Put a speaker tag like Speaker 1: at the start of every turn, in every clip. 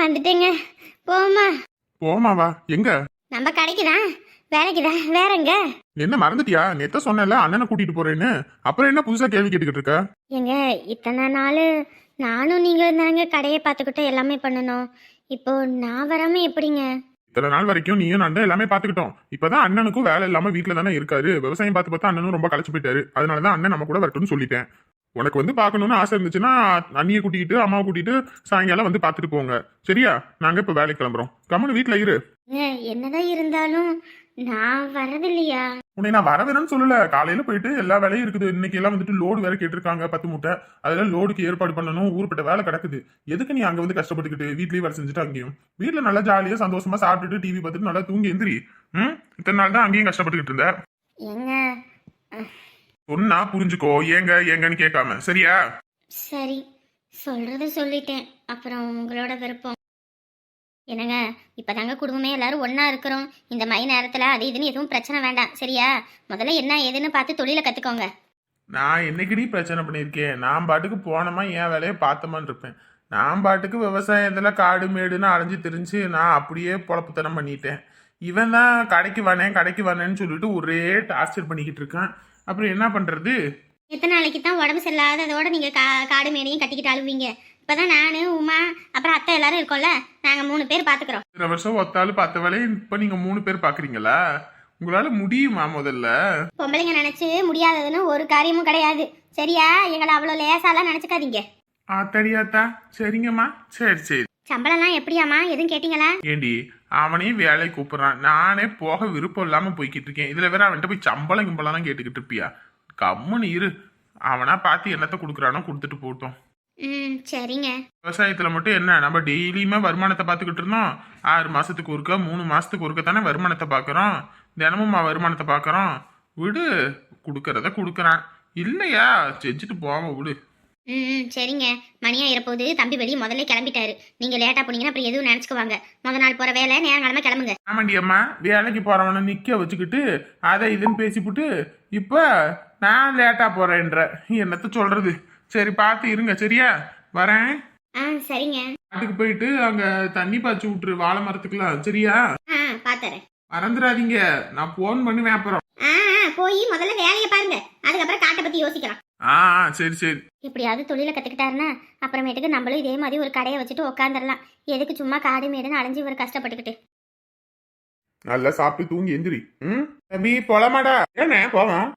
Speaker 1: வந்துட்டேங்க. போமா
Speaker 2: போமா வா எங்க?
Speaker 1: நம்ம கடைக்கு தான் வேலைக்கு தான் வேறங்க
Speaker 2: என்ன மறந்துட்டியா? நேத்த சொன்னல அண்ணனை கூட்டிட்டு போறேன்னு. அப்புறம் என்ன புதுசா கேள்வி கேட்டுக்கிட்டு இருக்க?
Speaker 1: ஏங்க இத்தனை நாள் நானும் நீங்களும் தாங்க கடையை பார்த்துக்கிட்டு எல்லாமே பண்ணணும். இப்போ நான் வராம எப்படிங்க?
Speaker 2: இத்தனை நாள் வரைக்கும் நீயும் நான் தான் எல்லாமே பாத்துக்கிட்டோம் இப்பதான் அண்ணனுக்கும் வேலை இல்லாம வீட்டுல தானே இருக்காரு. விவசாயம் பார்த்து பார்த்து அண்ணனும் ரொம்ப களைச்சு போயிட்டாரு. அதனாலதான் அண்ணன் நம்ம கூட வரட்டும்னு சொல்லிட்டேன். உனக்கு வந்து பார்க்கணும்னு ஆசை இருந்துச்சுன்னா அண்ணியை கூட்டிக்கிட்டு அம்மாவை கூட்டிட்டு சாயங்காலம் வந்து பார்த்துட்டு போங்க. சரியா? நாங்க இப்ப வேலைக்கு கிளம்புறோம். கம்முனு வீட்டுல இரு.
Speaker 1: என்னதான் இருந்தாலும் நான் வரதில்லையா
Speaker 2: உன்னை நான் வர வேணும்னு சொல்லல. காலையில போயிட்டு எல்லா வேலையும் இருக்குது. இன்னைக்கு எல்லாம் வந்துட்டு லோடு வேற கேட்டிருக்காங்க பத்து மூட்டை. அதெல்லாம் லோடுக்கு ஏற்பாடு பண்ணணும். ஊருப்பட்ட வேலை கிடக்குது. எதுக்கு நீ அங்க வந்து கஷ்டப்பட்டுக்கிட்டு வீட்லயே வேலை செஞ்சுட்டு அங்கேயும்? வீட்டுல நல்லா ஜாலியா சந்தோஷமா சாப்பிட்டுட்டு டிவி பார்த்துட்டு நல்லா தூங்கி எந்திரி. ம்? இத்தனை நாள் தான் அங்கேயும் கஷ்டப்பட்டுக்கிட்டு இருந்த. சொன்னா புரிஞ்சுக்கோ. ஏங்க ஏங்கன்னு கேட்காம. சரியா?
Speaker 1: சரி. சொல்றத சொல்லிட்டேன். அப்புறம் உங்களோட விருப்பம். என்னங்க இப்பதாங்க குடும்பமே எல்லாரும் ஒண்ணா இருக்கிறோம். இந்த மை நேரத்துல அது இதுன்னு எதுவும் பிரச்சனை வேண்டாம். சரியா? முதல்ல என்ன ஏதுன்னு பார்த்து தொழிலை கத்துக்கோங்க.
Speaker 2: நான் என்னைக்குடி பிரச்சனை பண்ணியிருக்கேன்? நான் பாட்டுக்கு போனோமா என் வேலையை பார்த்தோமான்னு இருப்பேன் நான் பாட்டுக்கு விவசாயத்தில் காடு மேடுன்னு அலைஞ்சு திரிஞ்சு நான் அப்படியே பொழப்புத்தனம் பண்ணிட்டேன். இவன் தான் கடைக்கு வரேன் கடைக்கு வரேன்னு சொல்லிட்டு ஒரே டார்ச்சர் பண்ணிக்கிட்டு இருக்கான். அப்புறம் என்ன பண்ணுறது
Speaker 1: எத்தனை நாளைக்கு தான் உடம்பு சரியில்லாததோட நீங்க கா காடு மேடையும் கட்டிக்கிட்டு அழுவீங்க. இப்பதான் நானு உமா அப்புறம் அத்தை எல்லாரும் இருக்கோம்ல? நாங்க மூணு பேர் பாத்துக்கிறோம்.
Speaker 2: இத்தனை வருஷம் ஒத்தாலும் பத்து வேலையை இப்போ நீங்கள் மூணு பேர் பார்க்குறீங்களா உங்களால் முடியுமா முதல்ல?
Speaker 1: பொம்பளைங்க நினைச்சு முடியாததுன்னு ஒரு காரியமும் கிடையாது. சரியா? எங்களை அவ்வளோ லேசாலாம் நினைச்சுக்காதீங்க.
Speaker 2: ஆத்தடியாத்தா சரிங்கம்மா. சரி சரி.
Speaker 1: சம்பளம்லாம் எப்படியாம்மா? எதுவும் கேட்டீங்களா?
Speaker 2: ஏண்டி அவனையும் வேலைக்கு கூப்பிடுறான். நானே போக விருப்பம் இல்லாம போய்கிட்டு இருக்கேன். இதுல வேற அவன்கிட்ட போய் சம்பளம் கிம்பளம்லாம் கேட்டுக்கிட்டு இருப்பியா? கம்முன்னு இரு. அவனா பார்த்து என்னத்த கொடுக்குறானோ கொடுத்துட்டு போட்டோம்.
Speaker 1: ம் சரிங்க.
Speaker 2: விவசாயத்துல மட்டும் என்ன? நம்ம டெய்லியுமே வருமானத்தை பார்த்துக்கிட்டு இருந்தோம். ஆறு மாசத்துக்கு ஒருக்க மூணு மாசத்துக்கு ஒருக்க தானே வருமானத்தை பார்க்கறோம். தினமும் வருமானத்தை பார்க்கறோம். விடு. கொடுக்கறத கொடுக்குறான். இல்லையா? செஞ்சுட்டு போவோம் விடு.
Speaker 1: ம் சரிங்க. மணியா இருப்போது தம்பி வெளியே முதல்ல கிளம்பிட்டாரு. நீங்க லேட்டா போனீங்கன்னா அப்புறம் எதுவும் நினைச்சுக்குவாங்க. முத நாள் போற வேலை நேரங்காலமா கிளம்புங்க.
Speaker 2: ஆமாண்டி அம்மா. வேலைக்கு போறவனை நிக்க வச்சுக்கிட்டு அதை இதுன்னு பேசிப்புட்டு இப்ப நான் லேட்டா போறேன்ற. என்னத்த சொல்றது? சரி பார்த்து இருங்க. சரியா? வரேன்.
Speaker 1: ஆ சரிங்க.
Speaker 2: அதுக்கு போயிட்டு அங்க தண்ணி பாய்ச்சி விட்டுரு. வாழை மரத்துக்குலாம் சரியா?
Speaker 1: ஆ பாத்துறேன்.
Speaker 2: மறந்துடாதீங்க. நான் போன் பண்ணுவேன் அப்புறம்.
Speaker 1: ஆ, போய் முதல்ல வேலையை பாருங்க. அதுக்கப்புறம் காட்டை பத்தி யோசிக்கலாம்.
Speaker 2: ஆ சரி சரி.
Speaker 1: எப்படியாவது தொழிலை கத்துக்கிட்டாருன்னா அப்புறமேட்டுக்கு நம்மளும் இதே மாதிரி ஒரு கடையை வச்சுட்டு உட்காந்துடலாம் எதுக்கு சும்மா காடு மேடுன்னு அலைஞ்சு ஒரு கஷ்டப்பட்டுக்கிட்டு.
Speaker 2: நல்லா சாப்பிட்டு தூங்கி எந்திரி. ம்? தம்பி போலாமாடா? ஏண்ணே போவோம்.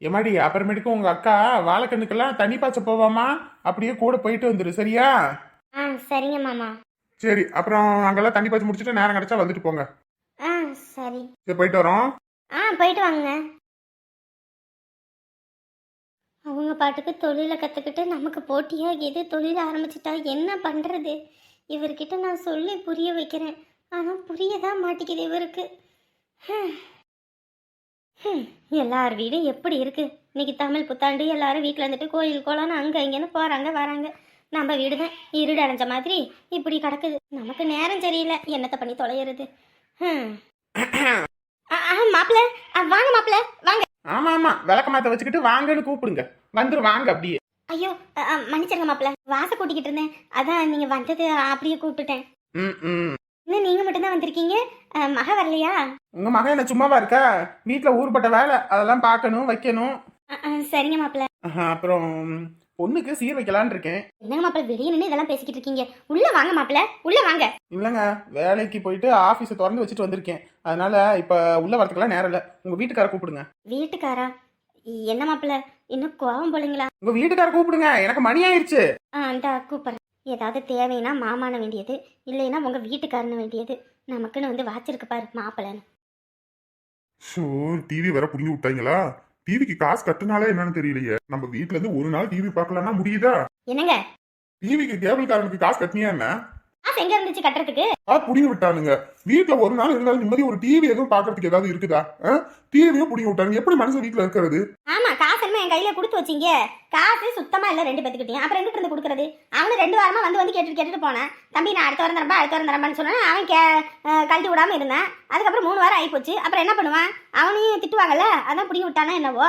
Speaker 2: எம்மாடி அப்புறமேட்டுக்கு உங்க அக்கா வாழைக்கண்ணுக்கெல்லாம் தண்ணி பாய்ச்ச போவாமா? அப்படியே கூட போயிட்டு வந்துரு சரியா?
Speaker 1: ஆ சரிங்க மாமா.
Speaker 2: சரி அப்புறம் அங்கெல்லாம் தண்ணி பாய்ச்சி முடிச்சுட்டு நேரம் கிடைச்சா வந்துட்டு போங்க.
Speaker 1: ஆ சரி.
Speaker 2: சரி போயிட்டு வரோம்.
Speaker 1: ஆ போயிட்டு வாங்க. அவங்க பாட்டுக்கு தொழிலை கற்றுக்கிட்டு நமக்கு போட்டியாக எது தொழில் ஆரம்பிச்சிட்டா என்ன பண்ணுறது இவர்கிட்ட நான் சொல்லி புரிய வைக்கிறேன். ஆனால் புரியதான் மாட்டேங்குது இவருக்கு. ஹம். எல்லார் வீடும் எப்படி இருக்குது இன்னைக்கு தமிழ் புத்தாண்டு எல்லாரும் வீட்டில் இருந்துட்டு கோயில் கோலம்னு அங்கே இங்கேன்னு போகிறாங்க வராங்க. நம்ம வீடு தான் இருடு அடைஞ்ச மாதிரி இப்படி கிடக்குது. நமக்கு நேரம் சரியில்லை. என்னத்தை பண்ணி தொலைகிறது ஆ மாப்பிள்ள ஆ, வாங்க மாப்பிள்ள வாங்க.
Speaker 2: ஆமா ஆமா. விளக்க மாத்த வச்சுக்கிட்டு வாங்கன்னு கூப்பிடுங்க. வந்துரு வாங்க அப்படியே.
Speaker 1: ஐயோ மன்னிச்சிருங்க மாப்பிள்ள. வாச கூட்டிக்கிட்டு இருந்தேன். அதான் நீங்க வந்தது அப்படியே கூப்பிட்டுட்டேன்.
Speaker 2: ம் ம்.
Speaker 1: இன்னும் நீங்க மட்டும் தான் வந்திருக்கீங்க? மக வரலையா?
Speaker 2: உங்க மகன் என்ன சும்மாவா இருக்கா? வீட்டுல ஊர்பட்ட வேலை. அதெல்லாம் பார்க்கணும் வைக்கணும்.
Speaker 1: சரிங்க மாப்பிள்ள.
Speaker 2: அப்புறம் பொண்ணுக்கு சீர் வைக்கலான்னு இருக்கேன்.
Speaker 1: என்னங்க மாப்பிள்ள வெளியே நின்று இதெல்லாம் பேசிக்கிட்டு இருக்கீங்க? உள்ள வாங்க மாப்பிள்ள உள்ள வாங்க.
Speaker 2: இல்லைங்க வேலைக்கு போயிட்டு ஆஃபீஸை திறந்து வச்சுட்டு வந்திருக்கேன். அதனால இப்போ உள்ள வரதுக்கெல்லாம் நேரம் இல்லை. உங்க வீட்டுக்கார கூப்பிடுங்க.
Speaker 1: வீட்டுக்காரா? என்ன மாப்பிள்ள இன்னும் கோவம் போலீங்களா?
Speaker 2: உங்க வீட்டுக்கார கூப்பிடுங்க எனக்கு மணி ஆயிடுச்சு
Speaker 1: ஆ அந்த கூப்பிட்றேன். ஏதாவது தேவைன்னா மாமான வேண்டியது இல்லைன்னா உங்க வீட்டுக்காரன வேண்டியது. நமக்குன்னு வந்து வாச்சிருக்கு பாரு மாப்பிள்ளன்னு
Speaker 2: ஷோ டிவி வேற புடிங்கி விட்டாங்களா? டிவிக்கு காசு கட்டுனாலே என்னன்னு தெரியலையே. நம்ம வீட்ல இருந்து ஒரு நாள் டிவி பார்க்கலன்னா முடியுதா?
Speaker 1: என்னங்க?
Speaker 2: டிவிக்கு கேபிள் காரனுக்கு காசு கட்டினியா என்ன?
Speaker 1: காசு எங்க இருந்துச்சு கட்டுறதுக்கு?
Speaker 2: ஆ புடிங்கி விட்டானுங்க. வீட்ல ஒரு நாள் இருந்தாலும் நிம்மதி ஒரு டிவி எதுவும் பாக்குறதுக்கு ஏதாவது இருக்குதா? டிவியும் புடிங்கி விட்டானுங்க. எப்படி மனுஷன் வீட்ல இருக்கிறது?
Speaker 1: ஆமா காசு என்ன என் கையில கொடுத்து வச்சீங்க. காசு சுத்தமா இல்ல ரெண்டு பேத்துக்கிட்டையும். அப்புறம் எங்கிட்ட இருந்து கொடுக்கறது? அவனு ரெண்டு வாரமா வந்து வந்து கேட்டுட்டு கேட்டுட்டு போனேன். தம்பி நான் அடுத்த வாரம் தரப்பா அடுத்த வாரம் தரப்பான்னு சொன்னேன். அவன் கே கழட்டி விடாம இருந்தான். அதுக்கப்புறம் மூணு வாரம் ஆயிப்போச்சு. அப்புறம் என்ன பண்ணுவான்? அவனையும் திட்டுவாங்கல்ல அதான் பிடிங்கி விட்டானா என்னவோ?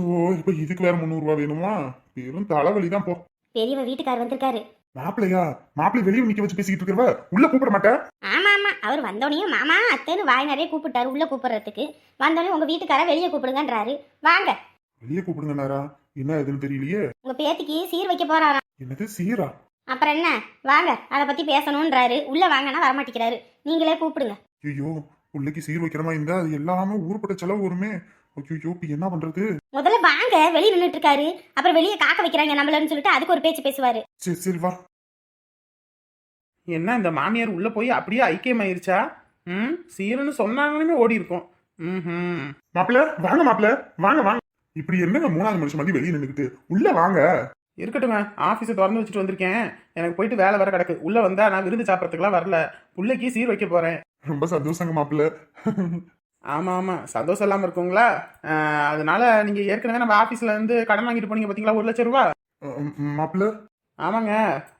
Speaker 2: ஓ இப்ப இதுக்கு வேற முந்நூறு ரூபாய் வேணுமா? வெறும் தலைவலி தான் போ.
Speaker 1: பெரியவ வீட்டுக்கார் வந்திருக்காரு.
Speaker 3: மாப்பிள்ளையா? மாப்பிள்ளை வெளியே நிக்க வச்சு பேசிக்கிட்டு இருக்கிறவ உள்ள கூப்பிட மாட்டேன்?
Speaker 1: ஆமா ஆமா. அவர் வந்தோடனே மாமா அத்தைன்னு வாய் நிறைய கூப்பிட்டாரு உள்ள கூப்பிடுறதுக்கு. வந்தோடனே உங்க வீட்டுக்கார வெளியே கூப்பிடுங்கன்றாரு. வாங்க.
Speaker 3: வெளியே கூப்பிடுங்க நேரா. என்ன எதுன்னு தெரியலையே.
Speaker 1: உங்க பேத்திக்கு சீர் வைக்க போறாராம்
Speaker 3: என்னது சீரா?
Speaker 1: அப்புறம் என்ன? வாங்க. அதை பத்தி பேசணும்ன்றாரு. உள்ள வாங்கன்னா வரமாட்டேங்கிறாரு. நீங்களே கூப்பிடுங்க.
Speaker 3: ஐயோ பிள்ளைக்கு சீர் வைக்கிறமா இருந்தா அது எல்லாமே ஊருப்பட்ட செலவு வருமே. ஐயோ இப்ப என்ன பண்றது?
Speaker 1: முதல்ல வாங்க வெளியே நின்றுட்டு இருக்காரு அப்புறம் வெளியே காக்க வைக்கிறாங்க நம்மளன்னு சொல்லிட்டு அதுக்கு ஒரு பேச்சு பேசுவாரு.
Speaker 3: சரி சரி வா.
Speaker 2: என்ன இந்த மாமியார் உள்ள போய் அப்படியே ஐக்கியமாயிருச்சா ம் சீரன்னு சொன்னாங்கன்னு ஓடி இருக்கும். ம்
Speaker 3: மாப்பிள்ள வாங்க மாப்பிள்ள. வாங்க வாங்க. இப்படி என்னங்க மூணாவது மனுஷன் மாதிரி வெளியே நின்னுக்கிட்டு? உள்ள வாங்க.
Speaker 2: இருக்கட்டுங்க ஆஃபீஸை திறந்து வச்சுட்டு வந்திருக்கேன். எனக்கு போயிட்டு வேலை வர கிடக்கு. உள்ள வந்தா நான் விருந்து சாப்பிட்றதுக்குலாம் வரல. பிள்ளைக்கு சீர் வைக்க போறேன்.
Speaker 3: ரொம்ப சந்தோஷங்க மாப்பிள்ள.
Speaker 2: ஆமா ஆமா சந்தோஷம் இல்லாம இருக்குங்களா? அதனால நீங்க ஏற்கனவே நம்ம ஆபீஸ்ல இருந்து கடன் வாங்கிட்டு போனீங்க பாத்தீங்களா? ஒரு லட்சம் ரூபா?
Speaker 3: மாப்பிள்ள?
Speaker 2: ஆமாங்க.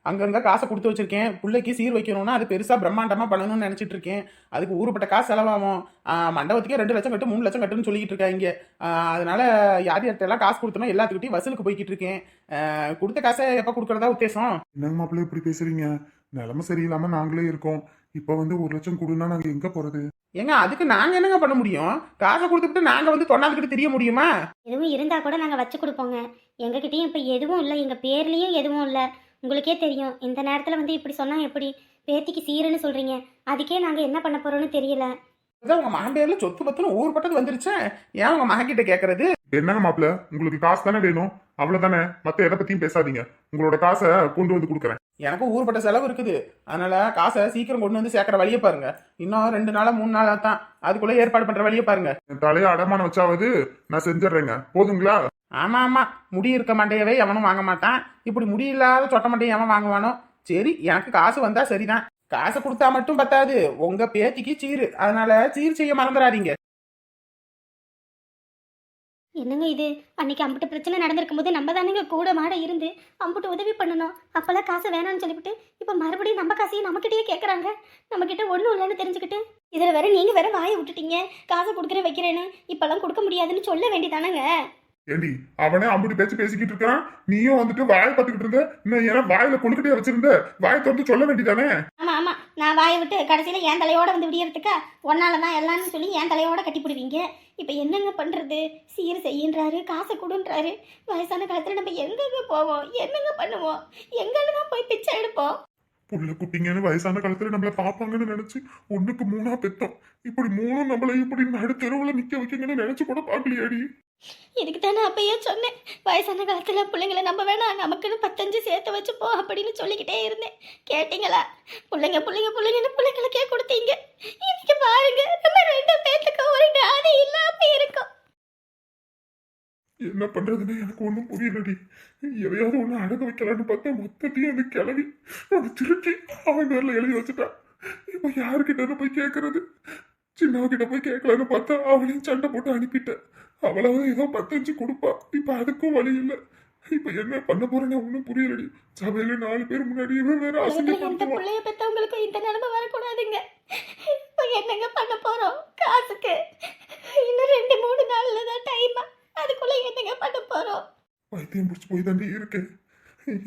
Speaker 2: அங்கங்க காசை கொடுத்து வச்சிருக்கேன். பிள்ளைக்கு சீர் வைக்கணும்னா அது பெருசா பிரம்மாண்டமா பண்ணணும்னு நினைச்சிட்டு இருக்கேன். அதுக்கு ஊருப்பட்ட காசு செலவாகும். மண்டபத்துக்கே ரெண்டு லட்சம் கட்டு மூணு லட்சம் கட்டுன்னு சொல்லிட்டு இருக்காங்க அதனால யார் யார்கிட்ட எல்லாம் காசு கொடுத்தனோ எல்லாத்துக்கிட்டையும் வசூலுக்கு போய்கிட்டு இருக்கேன். கொடுத்த காசை எப்ப கொடுக்கறதா உத்தேசம்?
Speaker 3: என்னங்க மாப்பிள்ள இப்படி பேசுறீங்க? நிலைமை சரியில்லாம நாங்களே இருக்கோம். இப்ப வந்து ஒரு லட்சம் கொடுன்னா நாங்க எங்க போறது?
Speaker 2: ஏங்க அதுக்கு நாங்க என்னங்க பண்ண முடியும்? காசை கொடுத்துட்டு நாங்க வந்து தொண்ணாந்துக்கிட்டு தெரிய முடியுமா?
Speaker 1: எதுவும் இருந்தா கூட நாங்க வச்சு கொடுப்போங்க. எங்ககிட்டயும் இப்ப எதுவும் இல்லை. எங்க பேர்லயும் எதுவும் இல்லை. உங்களுக்கே தெரியும். இந்த நேரத்துல வந்து இப்படி சொன்னா எப்படி? பேத்திக்கு சீருன்னு சொல்றீங்க. அதுக்கே நாங்க என்ன பண்ண போறோம்னு தெரியல.
Speaker 2: அதான் உங்க மகன் பேர்ல சொத்து பத்துன்னு ஊர்பட்டது வந்துருச்சே. ஏன் உங்க மகன் கிட்ட கேக்குறது?
Speaker 3: என்னங்க மாப்பிள்ள? உங்களுக்கு காசு தானே வேணும். அவ்வளவுதானே. மத்த எதை பத்தியும் பேசாதீங்க. உங்களோட காசை கொண்டு வந்து கொடுக்குறேன்.
Speaker 2: எனக்கும் ஊர்பட்ட செலவு இருக்குது. அதனால காசை சீக்கிரம் கொண்டு வந்து சேர்க்கிற வழியை பாருங்க. இன்னும் ரெண்டு நாளா மூணு நாளா தான் அதுக்குள்ள ஏற்பாடு பண்ற வழியை பாருங்க.
Speaker 3: என் தலையை அடமானம் வச்சாவது நான் செஞ்சிடுறேங்க. போதுங்களா?
Speaker 2: ஆமா ஆமா. முடி இருக்க மண்டையவே எவனும் வாங்க மாட்டான். இப்படி முடி இல்லாத சொட்ட மண்டையை எவன் வாங்குவானோ? சரி எனக்கு காசு வந்தா சரிதான். காசை கொடுத்தா மட்டும் பத்தாது. உங்க பேத்திக்கு சீரு. அதனால சீர் செய்ய மறந்துடாதீங்க.
Speaker 1: என்னங்க இது? அன்னைக்கு அம்புட்டு பிரச்சனை நடந்திருக்கும் போது நம்ம தானேங்க கூட மாட இருந்து அம்புட்டு உதவி பண்ணணும். அப்பெல்லாம் காசு வேணாம்னு சொல்லிவிட்டு இப்போ மறுபடியும் நம்ம காசையும் நம்மக்கிட்டயே கேட்குறாங்க. நம்மக்கிட்ட ஒன்றும் இல்லைன்னு தெரிஞ்சுக்கிட்டு இதில் வேற நீங்கள் வேற வாயை விட்டுட்டீங்க. காசை கொடுக்குறேன் வைக்கிறேன்னு இப்பெல்லாம் கொடுக்க முடியாதுன்னு சொல்ல வேண்டியதானங்க
Speaker 3: ஏண்டி அவனே அம்புட்டு பேச்சு பேசிக்கிட்டு இருக்கான் நீயும் வந்துட்டு வாயை பார்த்துக்கிட்டு இருந்த இன்னும் ஏன்னா வாயில கொண்டுக்கிட்டே வச்சிருந்த? வாயை திறந்து சொல்ல வேண்டியதானே
Speaker 1: ஆமாம் ஆமாம் நான் வாயை விட்டு கடைசியில் என் தலையோட வந்து விடியறதுக்கா? ஒன்னால தான் எல்லாம்னு சொல்லி என் தலையோட கட்டி பிடிவீங்க இப்போ என்னங்க பண்ணுறது சீர் செய்யின்றாரு காசை கொடுன்றாரு. வயசான காலத்தில் நம்ம எங்கெங்க போவோம்? என்னங்க பண்ணுவோம்? எங்கன்னு தான் போய் பிச்சை எடுப்போம்.
Speaker 3: புள்ள குட்டிங்கன்னு வயசான காலத்துல நம்மள பாப்பாங்கன்னு நினைச்சு ஒண்ணுக்கு மூணா பெத்தோம். இப்படி மூணும் நம்மள இப்படி நடு தெருவுல நிக்க வைக்கங்கன்னு நினைச்சு கூட பாக்கலையாடி
Speaker 1: இதுக்கு தானே அப்பயே சொன்னேன். வயசான காலத்தில் பிள்ளைங்களை நம்ப வேணாம் நமக்குன்னு பத்தஞ்சு சேர்த்து வச்சுப்போம் அப்படின்னு சொல்லிக்கிட்டே இருந்தேன். கேட்டிங்களா? பிள்ளைங்க பிள்ளைங்க பிள்ளைங்கன்னு பிள்ளைங்களுக்கே கொடுத்தீங்க. இன்னைக்கு பாருங்க நம்ம ரெண்டு பேத்துக்கு ஒரு
Speaker 3: என்ன பண்றதுன்னு எனக்கு ஒண்ணும் புரியலடி. எதையாவது ஒண்ணு அடகு வைக்கலான்னு பார்த்தா மொத்தத்தையும் அந்த கிளவி அது திருச்சி அவன் பேர்ல எழுதி வச்சுட்டான் இப்ப யாருக்கிட்ட போய் கேட்கறது சின்னவகிட்ட போய் கேட்கலான்னு பார்த்தா அவளையும் சண்டை போட்டு அனுப்பிட்டேன். அவளாவது ஏதோ பத்தஞ்சு கொடுப்பா. இப்ப அதுக்கும் வழி இல்ல. இப்ப என்ன பண்ண போறேன்னு ஒன்னும் புரியலடி. சபையில நாலு பேர் முன்னாடி இவன் வேற
Speaker 1: எந்த
Speaker 3: அசிங்கப்படுத்துவான்.
Speaker 1: பிள்ளைய பெற்றவங்களுக்கும் இந்த நிலைமை வரக்கூடாதுங்க. இப்போ என்னங்க பண்ண போறோம்? காசுக்கு. இன்னும் ரெண்டு மூணு நாள்ல தான் டைம் அதுக்குள்ள என்னங்க பண்ண போறோம்?
Speaker 3: பைத்தியம் பிடிச்சி போய் தாண்டி இருக்கேன்.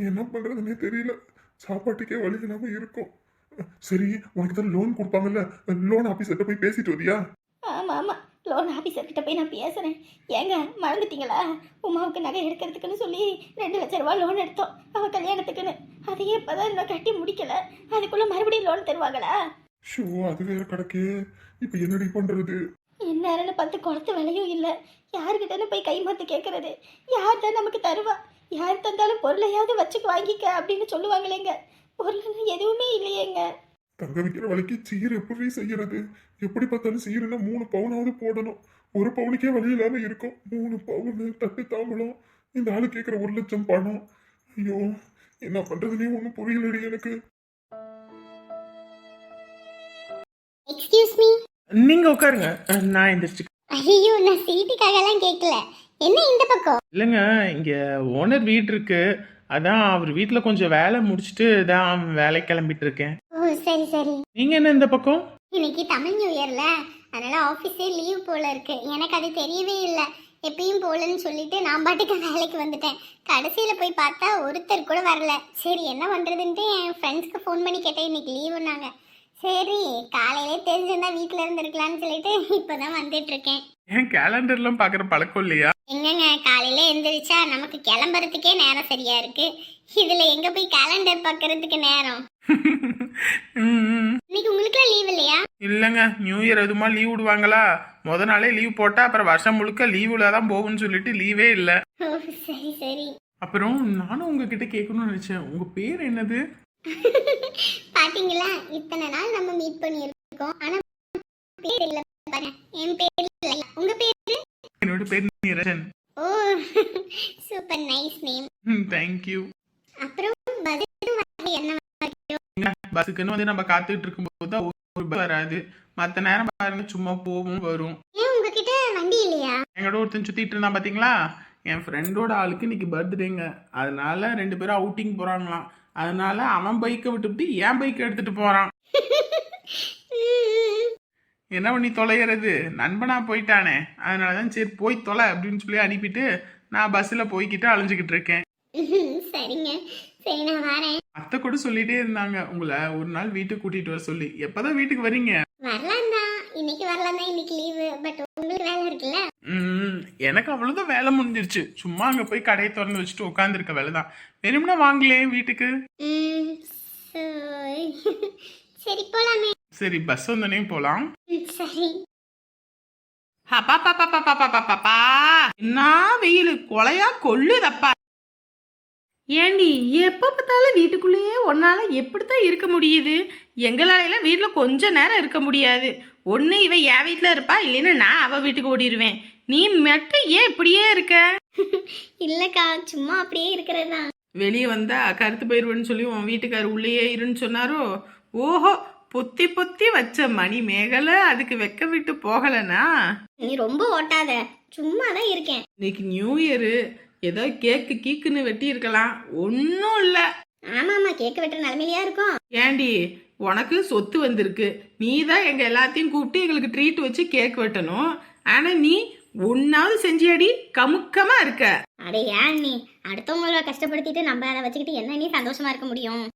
Speaker 3: என்ன பண்றதுன்னே தெரியல. சாப்பாட்டுக்கே வழி இல்லாம இருக்கும். சரி உனக்கு தான் லோன் கொடுப்பாங்கல்ல? லோன் ஆபீசர்கிட்ட போய் பேசிட்டு வரியா?
Speaker 1: ஆமா ஆமா. லோன் ஆஃபீஸர்கிட்ட போய் நான் பேசுறேன். ஏங்க மறந்துட்டீங்களா? உமாவுக்கு நகை எடுக்கிறதுக்குன்னு சொல்லி ரெண்டு லட்ச ரூபா லோன் எடுத்தோம். அவ கல்யாணத்துக்குன்னு. அதையே இப்பதான் இன்னும் கட்டி முடிக்கல. அதுக்குள்ள மறுபடியும் லோன் தருவாங்களா?
Speaker 3: ஷோ அது வேற கிடக்கே இப்ப என்னடி பண்றது?
Speaker 1: எந்நேரம்னு பார்த்து குளத்து விலையும் இல்லை. யாருக்கிட்டன்னு போய் கை மாத்து கேட்கறது யார் தான் நமக்கு தருவா? யார் தந்தாலும் பொருளையாவது வச்சுக்கு வாங்கிக்க அப்படின்னு சொல்லுவாங்களேங்க. பொருள் எதுவுமே இல்லையேங்க.
Speaker 3: தங்க வைக்கிற வழிக்கு சீர் எப்படி செய்யறது. எப்படி பார்த்தாலும் சீருன்னா மூணு பவுனாவது போடணும். ஒரு பவுனுக்கே வழி இல்லாம இருக்கும். மூணு பவுனு தட்டு தாம்பலம். இந்த ஆளு கேட்குற ஒரு லட்சம் பணம். ஐயோ என்ன பண்றதுனே ஒன்றும் புரியலடி எனக்கு.
Speaker 4: எக்ஸ்கியூஸ் மீ
Speaker 2: நீங்க உட்காருங்க. நான் எந்திரிச்சு
Speaker 4: ஐயோ நான் சீட்டுக்காகலாம் கேட்கல என்ன இந்த பக்கம்?
Speaker 2: இல்லைங்க இங்க ஓனர் வீடு இருக்கு. அதான் அவர் வீட்டுல கொஞ்சம் வேலை முடிச்சுட்டு தான் வேலை கிளம்பிட்டு இருக்கேன்
Speaker 4: ஓ சரி சரி.
Speaker 2: நீங்க என்ன இந்த பக்கம்?
Speaker 4: இன்னைக்கு தமிழ் நியூ இயர்ல அதனால ஆஃபீஸே லீவ் போல இருக்கு. எனக்கு அது தெரியவே இல்லை.
Speaker 1: எப்பயும் போகலன்னு சொல்லிட்டு நான் பாட்டுக்கு வேலைக்கு வந்துட்டேன். கடைசியில் போய் பார்த்தா ஒருத்தர் கூட வரல. சரி என்ன பண்ணுறதுன்ட்டு என் ஃப்ரெண்ட்ஸ்க்கு ஃபோன் பண்ணி கேட்டேன். இன்னைக்கு லீவுன்னாங்க சரி காலையிலே தெரிஞ்சிருந்தா வீட்டில் இருந்திருக்கலாம்னு சொல்லிட்டு இப்போ தான் வந்துட்டு இருக்கேன்
Speaker 5: ஏன் கேலண்டர்லாம் பார்க்குற பழக்கம் இல்லையா?
Speaker 1: எங்கங்க காலையில எந்திரிச்சா நமக்கு கிளம்புறதுக்கே நேரம் சரியா இருக்கு. இதுல எங்க போய் கேலண்டர் பார்க்கறதுக்கு நேரம்? இன்னைக்கு உங்களுக்குலாம் லீவ் இல்லையா?
Speaker 5: இல்லைங்க நியூ இயர் எதுமா லீவ் விடுவாங்களா? முத நாளே லீவ் போட்டா அப்புறம் வருஷம் முழுக்க லீவுல தான் போகும்னு சொல்லிட்டு லீவே இல்லை.
Speaker 1: சரி சரி.
Speaker 5: அப்புறம் நானும் உங்ககிட்ட கேட்கணும்னு நினைச்சேன். உங்க பேர் என்னது?
Speaker 1: பாத்தீங்களா? இத்தனை நாள் நம்ம மீட் பண்ணியிருக்கோம். ஆனா பேர் இல்ல பாருங்க. என் பேர் இல்ல. உங்க பேரு?
Speaker 5: என்னோட பேர் Niranjan.
Speaker 1: Oh super nice name
Speaker 5: thank you
Speaker 1: அப்புறம் பதிலும் வரல, என்ன
Speaker 5: பஸ்ஸுக்குன்னு வந்து நம்ம காத்துட்டு இருக்கும்போது தான் ஒரு பஸ் வராது. மற்ற நேரம் பாருங்க சும்மா போகும் வரும்.
Speaker 1: ஏன் உங்ககிட்ட வண்டி இல்லையா?
Speaker 5: எங்களோட ஒருத்தன் சுத்திட்டு இருந்தான் பாத்தீங்களா? என் ஃப்ரெண்டோட ஆளுக்கு இன்னைக்கு பர்த்டேங்க அதனால ரெண்டு பேரும் அவுட்டிங் போறாங்களாம். அதனால அவன் பைக்கை விட்டுவிட்டு என் பைக்கை எடுத்துட்டு போறான். என்ன பண்ணி தொலைகிறது? நண்பனா போயிட்டானே. அதனாலதான் சரி போய் தொலை அப்படின்னு சொல்லி அனுப்பிட்டு நான் பஸ்ஸில் போய்கிட்டு அலைஞ்சுக்கிட்டு இருக்கேன்.
Speaker 1: சரிங்க. சரி நான் வரேன்.
Speaker 5: அத்தை கூட சொல்லிட்டே இருந்தாங்க. உங்களை ஒரு நாள் வீட்டுக்கு கூட்டிட்டு வர சொல்லி. எப்பதான் வீட்டுக்கு வரீங்க?
Speaker 1: வரலாம் தான் இன்னைக்கு வரலாம் தான் இன்னைக்கு லீவு பட் உங்களுக்கு வேலை இருக்குல்ல?
Speaker 5: எனக்கு அவ்வளவுதான் வேலை முடிஞ்சிருச்சு. சும்மா அங்க போய் கடையை திறந்து வச்சுட்டு உட்காந்துருக்க வேலை தான் வெறும்னா வாங்கலே வீட்டுக்கு.
Speaker 1: சரி. போலாமே.
Speaker 5: சரி பஸ் வந்தோடனே போலாம்.
Speaker 1: சரி.
Speaker 5: என்ன வெயில்? கொலையா கொள்ளுதப்பா.
Speaker 2: ஏண்டி எப்போ பார்த்தாலும் வீட்டுக்குள்ளேயே ஒன்னால எப்படித்தான் இருக்க முடியுது? எங்களாலெல்லாம் வீட்டில் கொஞ்ச நேரம் இருக்க முடியாது. ஒன்று இவ என் வீட்டில் இருப்பா இல்லைன்னா நான் அவள் வீட்டுக்கு ஓடிடுவேன் நீ மட்டும் ஏன் இப்படியே இருக்க?
Speaker 1: இல்லக்கா சும்மா அப்படியே இருக்கிறது
Speaker 2: வெளியே வந்தா கருத்து போயிடுவேன்னு சொல்லி உன் வீட்டுக்காரர் உள்ளேயே இருன்னு சொன்னாரோ? ஓஹோ பொத்தி பொத்தி வச்ச மணி மேகலை அதுக்கு வெக்க விட்டு போகலனா?
Speaker 1: நீ ரொம்ப ஓட்டாத சும்மா தான் இருக்கேன்.
Speaker 2: இன்னைக்கு நியூ இயரு ஏதோ கேக்கு கீக்குன்னு வெட்டி இருக்கலாம் ஒன்றும் இல்லை.
Speaker 1: ஆமா ஆமா கேக்க வெட்டுற நிலைமையிலயா இருக்கும்.
Speaker 2: ஏண்டி உனக்கு சொத்து வந்திருக்கு. நீ தான் எங்க எல்லாத்தையும் கூப்பிட்டு எங்களுக்கு ட்ரீட் வச்சு கேக் வெட்டணும். ஆனா நீ ஒன்னாவது செஞ்சியாடி கமுக்கமா இருக்க.
Speaker 1: அடே ஏன் நீ? அடுத்தவங்கள கஷ்டப்படுத்திட்டு நம்ம அதை வச்சுக்கிட்டு என்ன நீ சந்தோஷமா இருக்க முடியும்?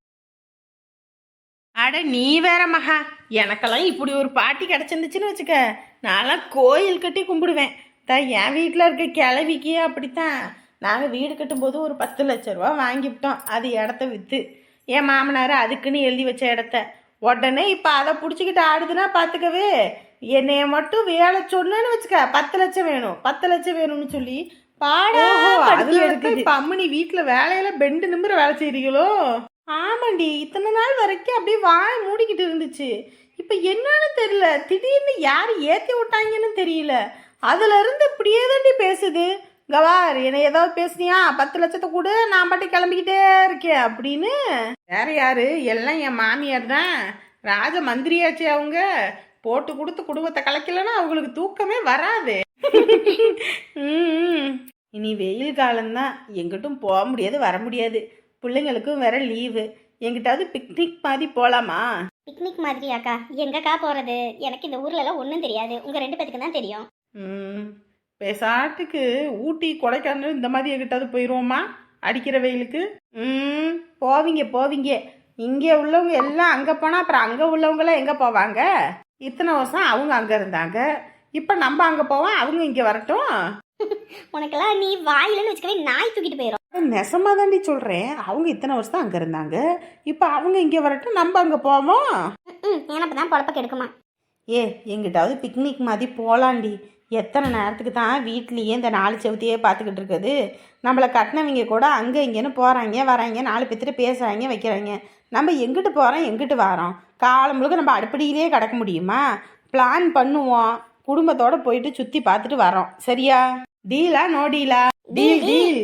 Speaker 2: அட நீ வேற மகா. எனக்கெல்லாம் இப்படி ஒரு பாட்டி கிடைச்சிருந்துச்சுன்னு வச்சுக்க. நான்லாம் கோயில் கட்டி கும்பிடுவேன். தான் என் வீட்டில் இருக்க கிளவிக்கு அப்படித்தான். நாங்கள் வீடு கட்டும்போது ஒரு பத்து லட்ச ரூபா வாங்கிவிட்டோம். அது இடத்த விற்று என் மாமனார் அதுக்குன்னு எழுதி வச்ச இடத்த. உடனே இப்போ அதை பிடிச்சிக்கிட்டு ஆடுதுன்னா பார்த்துக்கவே என்னைய மட்டும் வேலை சொன்னேன்னு வச்சுக்க பத்து லட்சம் வேணும் பத்து லட்சம் வேணும்னு சொல்லி பாடா படுத்தி எடுக்குது இப்போ அம்மனி வீட்டில் வேலையில பெண்டு நிமிர வேலை செய்றீங்களோ? ஆமாண்டி இத்தனை நாள் வரைக்கும் அப்படியே வாய் மூடிக்கிட்டு இருந்துச்சு. இப்போ என்னன்னு தெரியல திடீர்னு யார் ஏற்றி விட்டாங்கன்னு தெரியல. அதுல இருந்து இப்படியே தாண்டி பேசுது. கவார் என்னை ஏதாவது பேசுனியா? பத்து லட்சத்தை கூட நான் பாட்டு கிளம்பிக்கிட்டே இருக்கேன் அப்படின்னு. வேற யாரு? எல்லாம் என் மாமியார் தான். ராஜ மந்திரியாச்சு அவங்க. போட்டு கொடுத்து குடும்பத்தை கலைக்கலன்னா அவங்களுக்கு தூக்கமே வராது. ம், இனி வெயில் காலம்தான். எங்கிட்டும் போக முடியாது வர முடியாது. பிள்ளைங்களுக்கும் வேற லீவு. எங்கிட்டாவது பிக்னிக் மாதிரி போலாமா?
Speaker 1: பிக்னிக் மாதிரியாக்கா? எங்கக்கா போறது? எனக்கு இந்த ஊர்ல எல்லாம் ஒன்றும் தெரியாது. உங்க ரெண்டு பேத்துக்கு தான் தெரியும்.
Speaker 2: ம் பேசாட்டுக்கு ஊட்டி கொடைக்கானல் இந்த மாதிரி எங்கிட்டாவது போயிடுவோமா அடிக்கிற வெயிலுக்கு? ம் போவீங்க போவீங்க. இங்கே உள்ளவங்க எல்லாம் அங்கே போனால் அப்புறம் அங்கே உள்ளவங்களாம் எங்கே போவாங்க? இத்தனை வருஷம் அவங்க அங்கே இருந்தாங்க. இப்போ நம்ம அங்கே போவோம் அவங்க இங்கே வரட்டும்.
Speaker 1: உனக்கெல்லாம் நீ வாயிலன்னு வச்சுக்கவே நாய் தூக்கிட்டு போயிடும்
Speaker 2: நெசமாக தாண்டி சொல்கிறேன் அவங்க இத்தனை வருஷம் அங்கே இருந்தாங்க. இப்போ அவங்க இங்கே வரட்டும் நம்ம அங்கே போவோம்.
Speaker 1: ம் எனக்கு தான் பொழப்ப கெடுக்குமா?
Speaker 2: ஏ எங்கிட்டாவது பிக்னிக் மாதிரி போகலாண்டி எத்தனை நேரத்துக்கு தான் வீட்லேயே இந்த நாலு செவத்தையே பார்த்துக்கிட்டு இருக்குது? நம்மளை கட்டினவங்க கூட அங்கே இங்கேன்னு போகிறாங்க வராங்க நாலு பேர்த்திட்ட பேசுகிறாங்க வைக்கிறாங்க. நம்ம எங்கிட்டு போகிறோம் எங்கிட்டு வரோம்? காலம் முழுக்க நம்ம அடுப்படியிலே கிடக்க முடியுமா? பிளான் பண்ணுவோம். குடும்பத்தோட போயிட்டு சுற்றி பார்த்துட்டு வரோம். சரியா? டீலா நோ டீலா டீல் டீல்